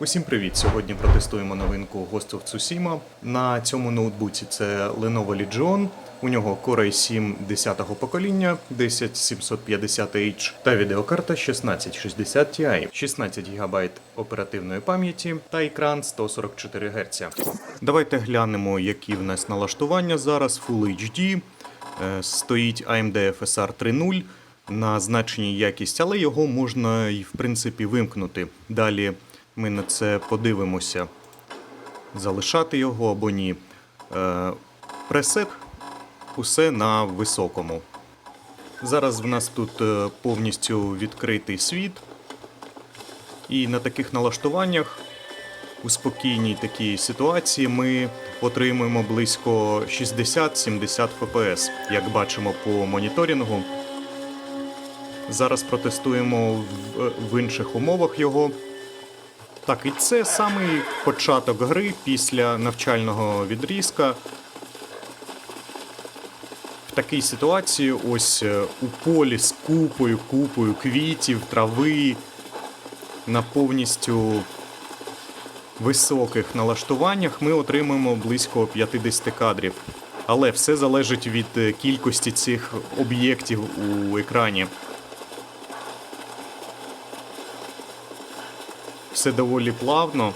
Усім привіт! Сьогодні протестуємо новинку Ghost of Tsushima. На цьому ноутбуці це Lenovo Legion. У нього Core i7 10-го покоління 10750H та відеокарта 1660 Ti, 16 ГБ оперативної пам'яті та екран 144 Гц. Давайте глянемо, які в нас налаштування зараз. Full HD. Е, Стоїть AMD FSR 3.0 на значеній якість, але його можна і в принципі вимкнути. Далі ми на це подивимося, залишати його або ні. Е, Пресет усе на високому. Зараз в нас тут е, повністю відкритий світ. І на таких налаштуваннях у спокійній такій ситуації ми отримуємо близько 60-70 FPS, як бачимо по моніторингу. Зараз протестуємо в, в інших умовах його. Так, і це самий початок гри після навчального відрізка. В такій ситуації, ось е, у полі з купою, купою квітів, трави, на повністю високих налаштуваннях ми отримуємо близько 50 кадрів. Але все залежить від е, кількості цих об'єктів у екрані. Все доволі плавно.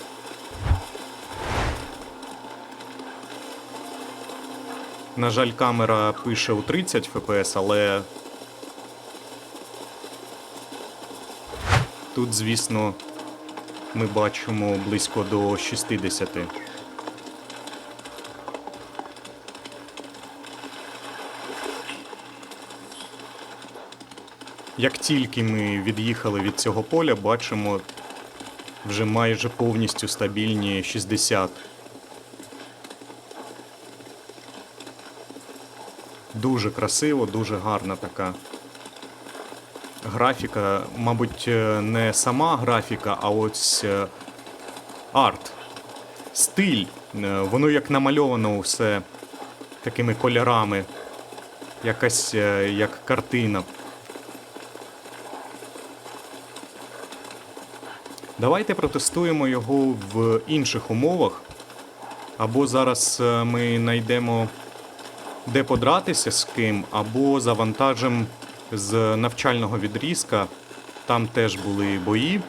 На жаль, камера пише у 30 FPS, але тут, звісно, ми бачимо близько до 60. Як тільки ми від'їхали від цього поля, бачимо вже майже повністю стабільні 60. Дуже красиво, дуже гарна така графіка. Мабуть, е, не сама графіка, а ось е, арт. Стиль. Е, Воно як намальовано все такими кольорами. Якась як картина. Давайте протестуємо його в інших умовах. Або зараз е, ми знайдемо де подратися з ким, або завантажимо з навчального відрізка. Там теж були бої.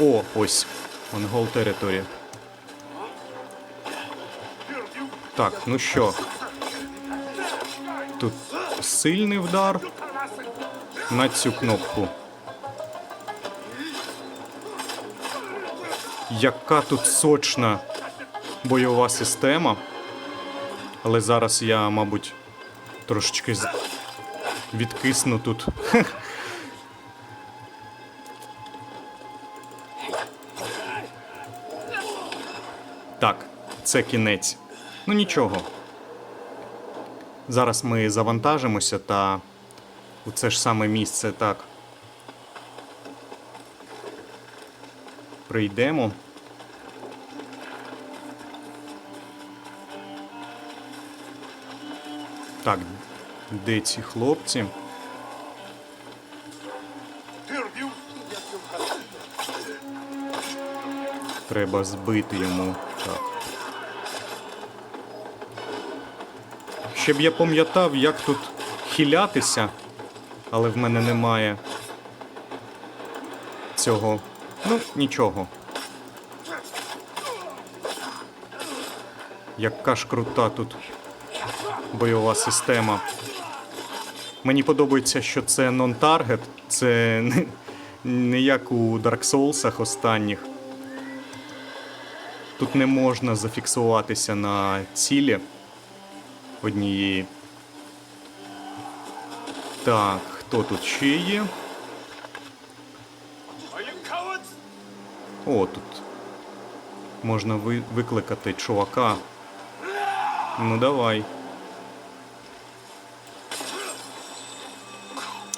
О, ось. Монгол територія. Так, ну що. Тут сильний вдар на цю кнопку. Яка тут сочна бойова система. Але зараз я, мабуть, трошечки відкисну тут. Так, це кінець. Ну нічого. Зараз ми завантажимося та у це ж саме місце так. Прийдемо. Так, де ці хлопці? Треба збити йому. Так. Щоб я пам'ятав, як тут хилятися, але в мене немає цього. Ну, нічого. Яка ж крута тут бойова система. Мені подобається, що це нон-таргет, це не, не як у Dark Souls останніх. Тут не можна зафіксуватися на цілі однієї. Так, хто тут ще є? О, тут можна ви, викликати чувака. Ну давай.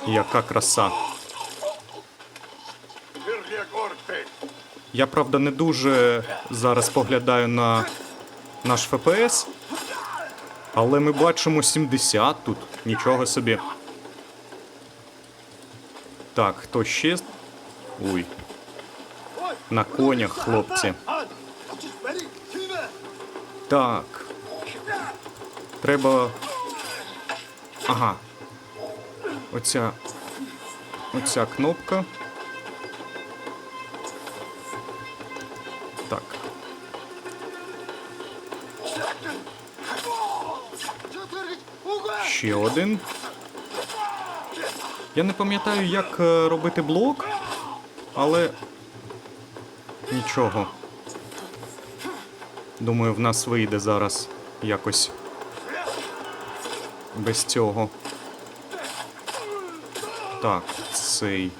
Яка краса. Я правда не дуже зараз поглядаю на наш ФПС, але ми бачимо 70 тут. Нічого собі. Так, хто ще? Ой. На конях, хлопці. Так. Треба. Ага. Оця. Оця кнопка. Так. Ще один. Я не пам'ятаю, як е, робити блок, але нічого. Думаю, в нас вийде зараз якось без цього. Так, цей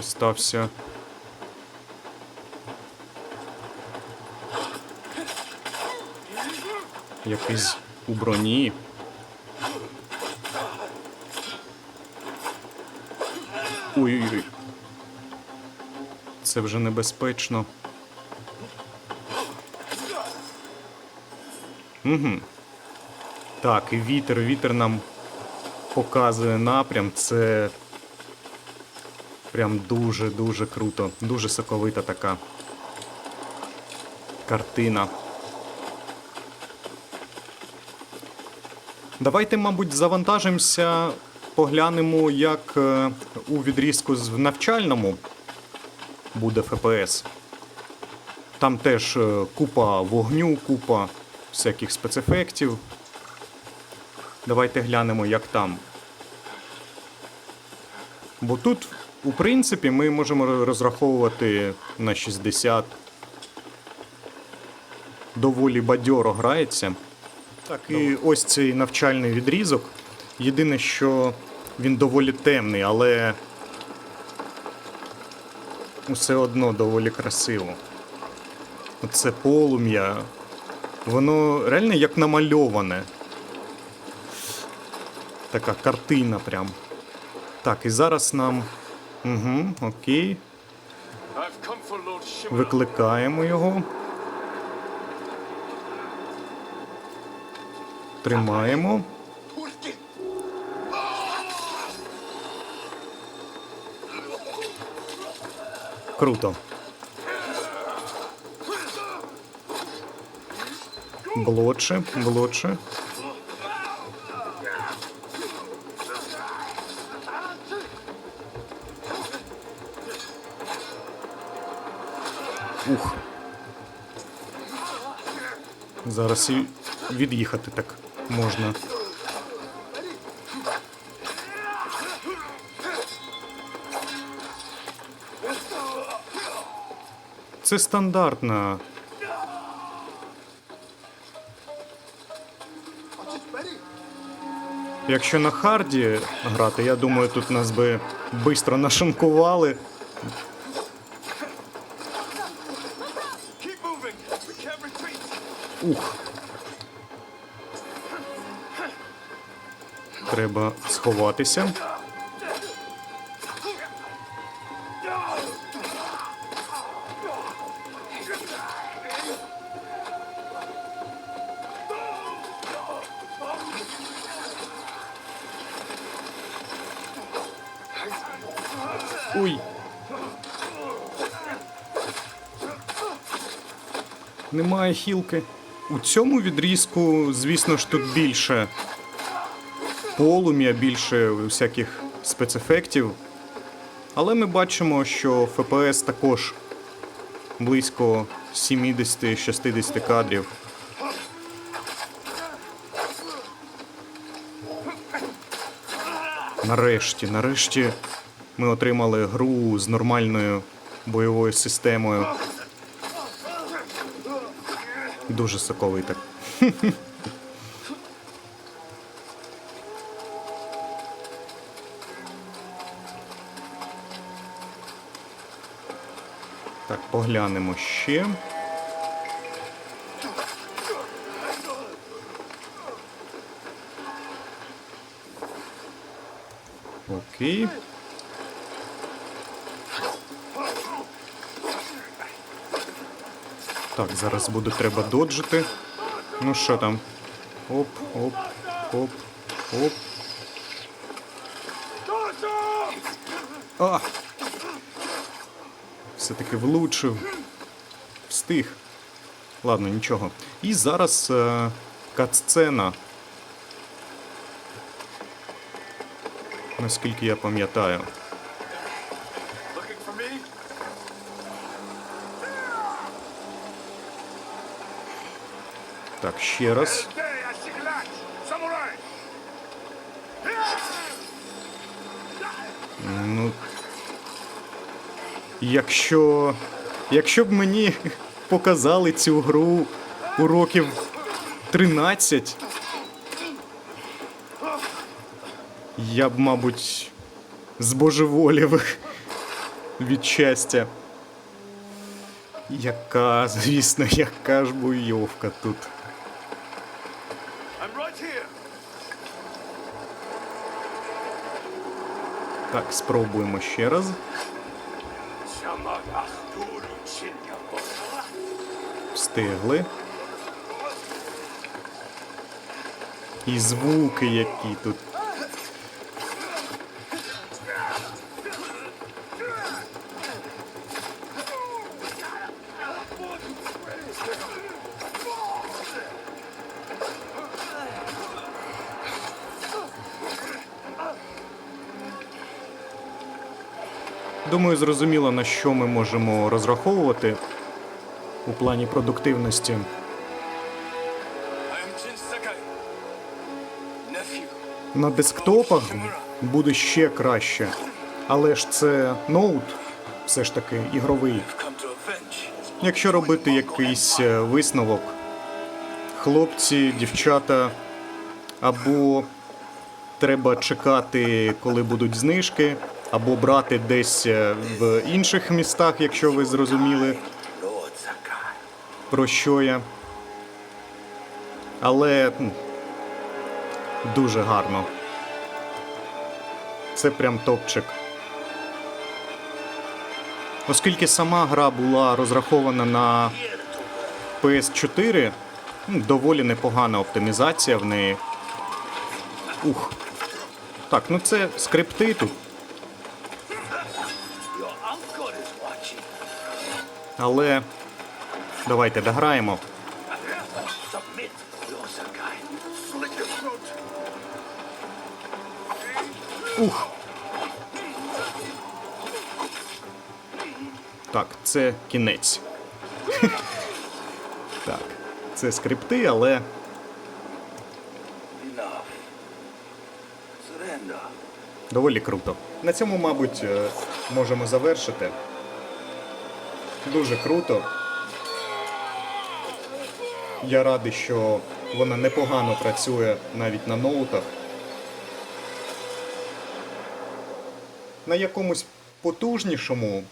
остався. Якийсь у броні. Ой-ой-ой. Це вже небезпечно. Угу. Так, і вітер, вітер нам показує напрям. Це прям дуже-дуже круто. Дуже соковита така картина. Давайте, мабуть, завантажимося, поглянемо, як е, у відрізку в навчальному буде ФПС. Там теж е, купа вогню, купа всяких спецефектів. Давайте глянемо, як там. Бо тут, у принципі, ми можемо розраховувати на 60. Доволі бадьоро грається. Так, і ось цей навчальний відрізок. Єдине, що він доволі темний, але все одно доволі красиво. Оце полум'я. Воно реально як намальоване. Така картина прям. Так, і зараз нам. Угу, окей. Викликаємо його. Тримаємо. Круто. Блотше, блотше. Ух. Зараз і від'їхати так можна. Це стандартна. Якщо на харді грати, я думаю, тут нас би швидко нашинкували. Ух. Треба сховатися. Уй. Немає хілки. У цьому відрізку, звісно ж, тут більше полум'я, більше всяких спецефектів. Але ми бачимо, що ФПС також близько 70-60 кадрів. Нарешті, нарешті ми отримали гру з нормальною бойовою системою. Дуже соковита. Так, поглянемо ще. Окей. Так, зараз буде треба доджити. Ну що там? Оп, оп, оп, оп. А! Все все-таки влучив. Встиг. Ладно, нічого. І зараз е, катсцена. Наскільки я пам'ятаю. Так, ще раз. Ну. Якщо. Якщо б мені показали цю гру у років 13, я б, мабуть, збожеволів від щастя. Яка, звісно, яка ж буйовка тут. Так, спробуємо ще раз. Встигли. І звуки, які тут. Думаю, зрозуміло, на що ми можемо розраховувати у плані продуктивності. На десктопах буде ще краще. Але ж це ноут, все ж таки ігровий. Якщо робити якийсь е, висновок, хлопці, дівчата, або треба чекати, коли будуть знижки, або брати десь е, в інших містах, якщо ви зрозуміли, про що я. Але дуже гарно. Це прям топчик. Оскільки сама гра була розрахована на PS4, доволі непогана оптимізація в неї. Ух. Так, ну це скрипти тут, але давайте дограємо. Ух. Так, це кінець. так, це скрипти, але доволі круто. На цьому, мабуть, е, можемо завершити. Дуже круто. Я радий, що вона непогано працює навіть на ноутах. На якомусь потужнішому,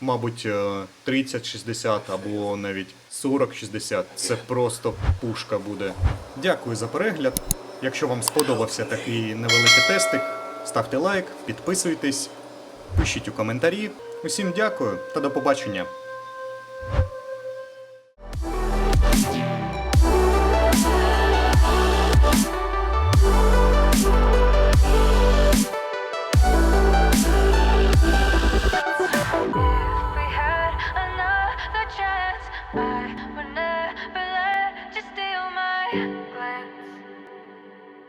мабуть, е, 30-60 або навіть 40-60, це просто пушка буде. Дякую за перегляд. Якщо вам сподобався такий невеликий тестик, ставте лайк, підписуйтесь, пишіть у коментарі. Усім дякую та до побачення.